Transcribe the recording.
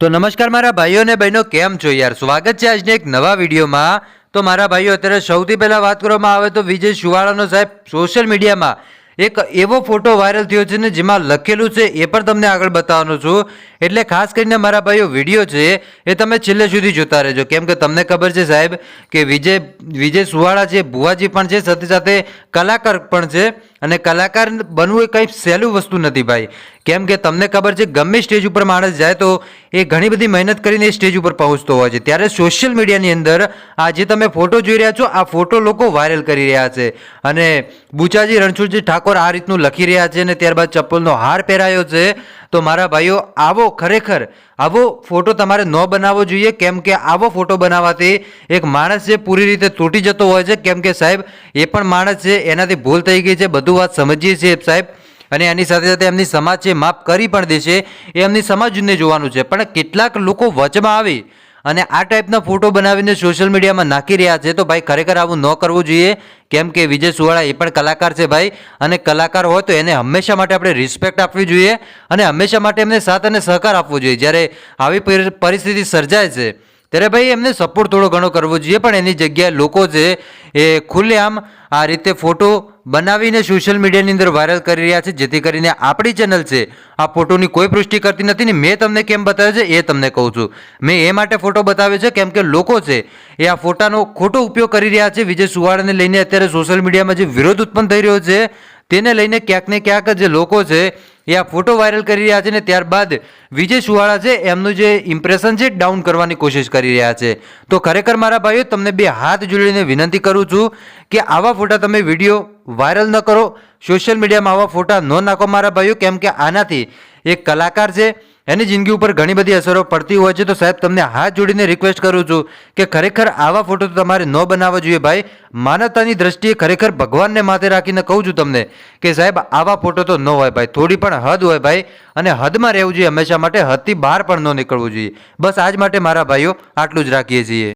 તો નમસ્કાર મારા ભાઈઓ અને બહેનો, કેમ છો યાર? સ્વાગત છે આજની એક નવા વિડીયોમાં. તો મારા ભાઈઓ, અત્યારે સૌથી પહેલાં વાત કરવામાં આવે તો વિજય સુવાળાનો સાહેબ, સોશિયલ મીડિયામાં એક એવો ફોટો વાયરલ થયો છે ને જેમાં લખેલું છે, એ પણ તમને આગળ બતાવવાનો છું. એટલે ખાસ કરીને મારા ભાઈઓ, વીડિયો છે, એ તમે છેલ્લે સુધી જોતા રહેજો. કેમ કે તમને ખબર છે સાહેબ કે વિજય વિજય સુવાળા છે, ભુવાજી પણ છે, સાથે સાથે કલાકાર પણ છે. અને કલાકાર બનવું એ કંઈ સહેલું વસ્તુ નથી ભાઈ. કેમ કે તમને ખબર છે, ગમે સ્ટેજ ઉપર માણસ જાય તો એ ઘણી બધી મહેનત કરીને સ્ટેજ ઉપર પહોંચતો હોય છે. ત્યારે સોશિયલ મીડિયાની અંદર આ જે તમે ફોટો જોઈ રહ્યા છો, આ ફોટો લોકો વાયરલ કરી રહ્યા છે. અને બુચાજી રણછોડજી ઠાકોર આ રીતનું લખી રહ્યા છે અને ત્યારબાદ ચપ્પલનો હાર પહેરાયો છે. તો મારા ભાઈઓ, આવો ખરેખર, આવો ફોટો તમારે ન બનાવવો જોઈએ. કેમ કે આવો ફોટો બનાવવાથી એક માણસ છે પૂરી રીતે તૂટી જતો હોય છે. કેમ કે સાહેબ, એ પણ માણસ છે, એનાથી ભૂલ થઈ ગઈ છે. બધું વાત સમજીએ છીએ સાહેબ. અને એની સાથે સાથે એમની સમાજ છે, માફ કરી પણ દેશે. એ એમની સમાજને જોવાનું છે. પણ કેટલાક લોકો વચમાં આવી અને આ ટાઈપના ફોટો બનાવીને સોશિયલ મીડિયામાં નાખી રહ્યા છે, તો ભાઈ ખરેખર આવું ન કરવું જોઈએ. કેમ કે વિજય સુવાળા એ પણ કલાકાર છે ભાઈ, અને કલાકાર હોય તો એને હંમેશા માટે આપણે રિસ્પેક્ટ આપવી જોઈએ અને હંમેશા માટે એમને સાથ અને સહકાર આપવો જોઈએ. જ્યારે આવી પરી- પરિસ્થિતિ સર્જાય છે ત્યારે ભાઈ એમને સપોર્ટ થોડો ઘણો કરવો જોઈએ, પણ એની જગ્યાએ લોકો છે એ ખુલ્લેઆમ આ રીતે ફોટો બનાવીને સોશિયલ મીડિયાની અંદર વાયરલ કરી રહ્યા છે, જેથી કરીને આપણી ચેનલ છે, આ ફોટોની કોઈ પુષ્ટિ કરતી નથી ને મેં તમને કેમ બતાવ્યો છે, એ તમને કહું છું. મેં એ માટે ફોટો બતાવ્યો છે, કેમ કે લોકો છે એ આ ફોટાનો ખોટો ઉપયોગ કરી રહ્યા છે. વિજય સુવાળાને લઈને અત્યારે સોશિયલ મીડિયામાં જે વિરોધ ઉત્પન્ન થઈ રહ્યો છે, તેને લઈને ક્યાંક ને ક્યાંક જે લોકો છે એ આ ફોટો વાયરલ કરી રહ્યા છે ને ત્યારબાદ વિજય સુવાળા છે, એમનું જે ઇમ્પ્રેશન છે ડાઉન કરવાની કોશિશ કરી રહ્યા છે. તો ખરેખર મારા ભાઈઓ, તમને બે હાથ જોડીને વિનંતી કરું છું કે આવા ફોટા તમે વીડિયો વાયરલ ન કરો. સોશિયલ મીડિયામાં આવા ફોટા ન નાખો મારા ભાઈઓ, કેમ કે આનાથી એક કલાકાર છે એની જિંદગી ઉપર ઘણી બધી અસરો પડતી હોય છે. તો સાહેબ, તમને હાથ જોડીને રિક્વેસ્ટ કરું છું કે ખરેખર આવા ફોટો તો તમારે ન બનાવવા જોઈએ ભાઈ. માનવતાની દ્રષ્ટિએ ખરેખર ભગવાનને માથે રાખીને કહું છું તમને કે સાહેબ, આવા ફોટો તો ન હોય ભાઈ. થોડી પણ હદ હોય ભાઈ. અને હદમાં રહેવું જોઈએ. હંમેશા માટે હદથી બહાર પણ ન નીકળવું જોઈએ. બસ આજ માટે મારા ભાઈઓ, આટલું જ રાખીએ છીએ.